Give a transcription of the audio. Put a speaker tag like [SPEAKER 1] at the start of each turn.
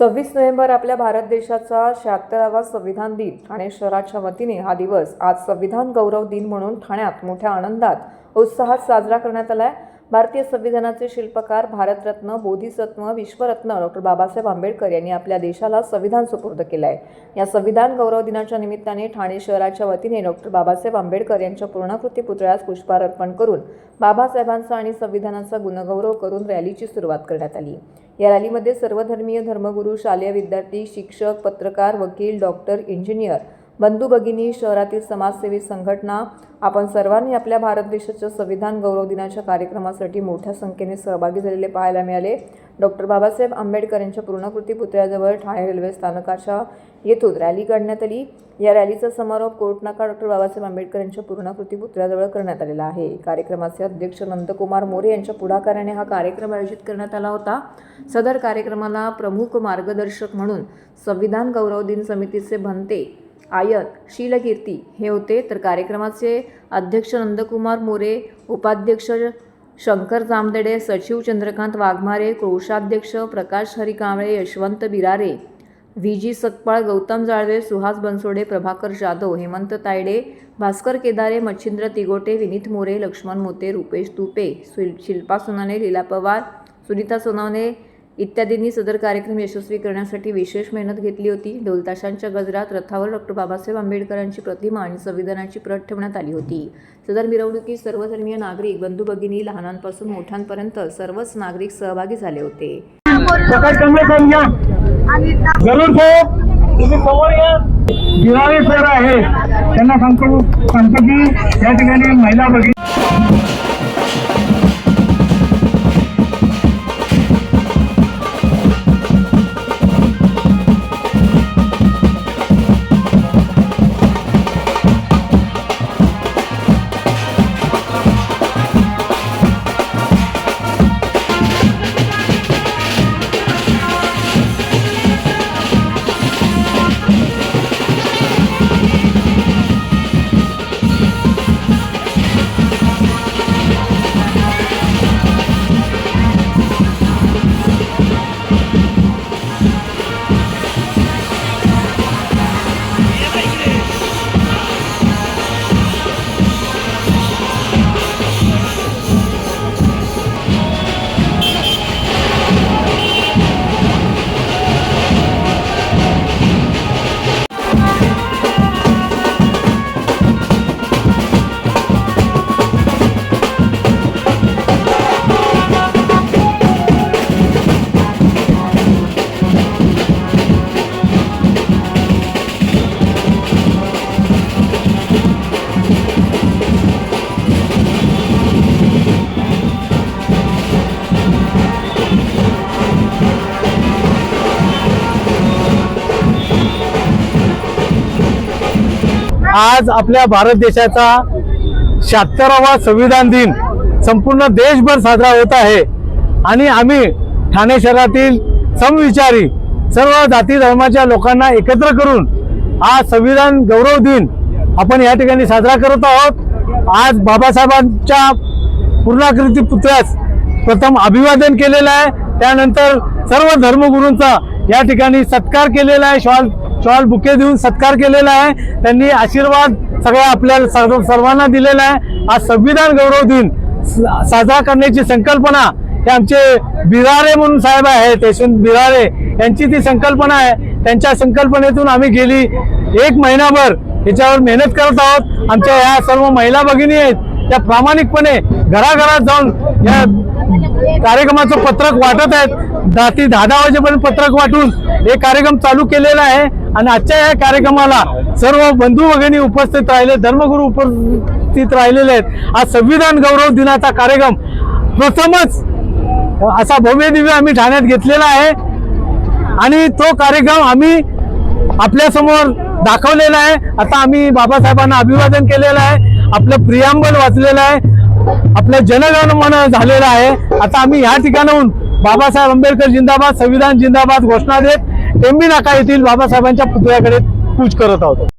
[SPEAKER 1] सव्वीस नोव्हेंबर आपल्या भारत देशाचा शहात्तरावा संविधान दिन ठाणे शहराच्या वतीने हा दिवस आज संविधान गौरव दिन म्हणून ठाण्यात मोठ्या आनंदात उत्साहात साजरा करण्यात आला आहे भारतीय संविधानाचे शिल्पकार भारतरत्न बोधिसत्व विश्वरत्न डॉक्टर बाबासाहेब आंबेडकर यांनी आपल्या देशाला संविधान सुपूर्द केलं आहे या संविधान गौरव दिनाच्या निमित्ताने ठाणे शहराच्या वतीने डॉक्टर बाबासाहेब आंबेडकर यांच्या पूर्णाकृती पुतळ्यास पुष्पहार अर्पण करून बाबासाहेबांचा आणि संविधानाचा गुणगौरव करून रॅलीची सुरुवात करण्यात आली. या रॅलीमध्ये सर्वधर्मीय धर्मगुरू शालेय विद्यार्थी शिक्षक पत्रकार वकील डॉक्टर इंजिनियर बंधू भगिनी शहरातील समाजसेवी संघटना आपण सर्वांनी आपल्या भारत देशाच्या संविधान गौरव दिनाच्या कार्यक्रमासाठी मोठ्या संख्येने सहभागी झालेले पाहायला मिळाले. डॉक्टर बाबासाहेब आंबेडकर यांच्या पूर्णकृती पुतळ्याजवळ ठाणे रेल्वे स्थानकाच्या येथून रॅली काढण्यात आली. या रॅलीचा समारोप कोर्टनाका डॉक्टर बाबासाहेब आंबेडकर यांच्या पूर्णकृती पुतळ्याजवळ करण्यात आलेला आहे. कार्यक्रमाचे अध्यक्ष नंदकुमार मोरे यांच्या पुढाकाराने हा कार्यक्रम आयोजित करण्यात आला होता. सदर कार्यक्रमाला प्रमुख मार्गदर्शक म्हणून संविधान गौरव दिन समितीचे भंते आयत शीलकीर्ती हे होते. तर कार्यक्रमाचे अध्यक्ष नंदकुमार मोरे उपाध्यक्ष शंकर जामदेडे सचिव चंद्रकांत वाघमारे कोषाध्यक्ष प्रकाश हरी कांबळे यशवंत बिरारे व्ही. जी. सकपाळ गौतम जाळवे सुहास बनसोडे प्रभाकर जाधव हेमंत तायडे भास्कर केदारे मच्छिंद्र तिगोटे विनीत मोरे लक्ष्मण मोते रुपेश तुपे शिल्पा सोनाने लीला पवार सुनीता सोनावणे इत्यादींनी सदर कार्यक्रम यशस्वी करण्यासाठी विशेष मेहनत घेतली होती. ढोलताशांच्या गजरात रथावर डॉक्टर बाबासाहेब आंबेडकरांची प्रतिमा आणि संविधानाची प्रत ठेवण्यात आली होती. सदर मिरवणुकीत सर्वधर्मीय नागरिक बंधू भगिनी लहानांपासून मोठ्यांपर्यंत सर्वच नागरिक सहभागी झाले होते.
[SPEAKER 2] जरूर तुम्ही समोर या. दिवाळी सर आहे. त्यांना सांगतो सांगतो की या ठिकाणी महिला बघितली आज आपल्या भारत देशाचा शहात्तरावा संविधान दिन संपूर्ण देशभर साजरा होत आहे. आणि आम्ही ठाणे शहरातील समविचारी सर्व जाती धर्माच्या लोकांना एकत्र करून आज संविधान गौरव दिन आपण या ठिकाणी साजरा करत आहोत. आज बाबासाहेबांच्या पूर्णाकृती पुतळ्यास प्रथम अभिवादन केलेलं आहे. त्यानंतर सर्व धर्मगुरूंचा या ठिकाणी सत्कार केलेला आहे. शॉल शॉल बुके देऊन सत्कार केलेला आहे. त्यांनी आशीर्वाद सगळ्या आपल्याला सर्व सर्वांना दिलेला आहे. आज संविधान गौरव दिन स- साजरा करण्याची संकल्पना हे आमचे बिरारे म्हणून साहेब आहेत यशवंत बिरारे यांची ती संकल्पना आहे. त्यांच्या संकल्पनेतून आम्ही गेली. एक महिनाभर याच्यावर मेहनत करत आहोत. आमच्या ह्या सर्व महिला भगिनी आहेत. त्या प्रामाणिकपणे घराघरात जाऊन या कार्यक्रमाचं पत्रक वाटत आहेत. रात्री दहा दहा वाजेपर्यंत पत्रक वाटून हे कार्यक्रम चालू केलेला आहे. आणि आजच्या या कार्यक्रमाला सर्व बंधू भगिनी उपस्थित राहिले धर्मगुरू उपस्थित राहिलेले आहेत. आज संविधान गौरव दिनाचा कार्यक्रम प्रथमच असा भव्य दिव्य आम्ही ठाण्यात घेतलेला आहे. आणि तो कार्यक्रम आम्ही आपल्यासमोर दाखवलेला आहे. आता आम्ही बाबासाहेबांना अभिवादन केलेलं आहे. आपलं प्रियांबल वाचलेलं आहे. आपलं जनगणमन झालेलं आहे. आता आम्ही या ठिकाणाहून बाबासाहेब आंबेडकर जिंदाबाद संविधान जिंदाबाद घोषणा देत टेंबी नाका येथील बाबासाहेबांच्या पुतळ्याकडे कूच करत आहोत.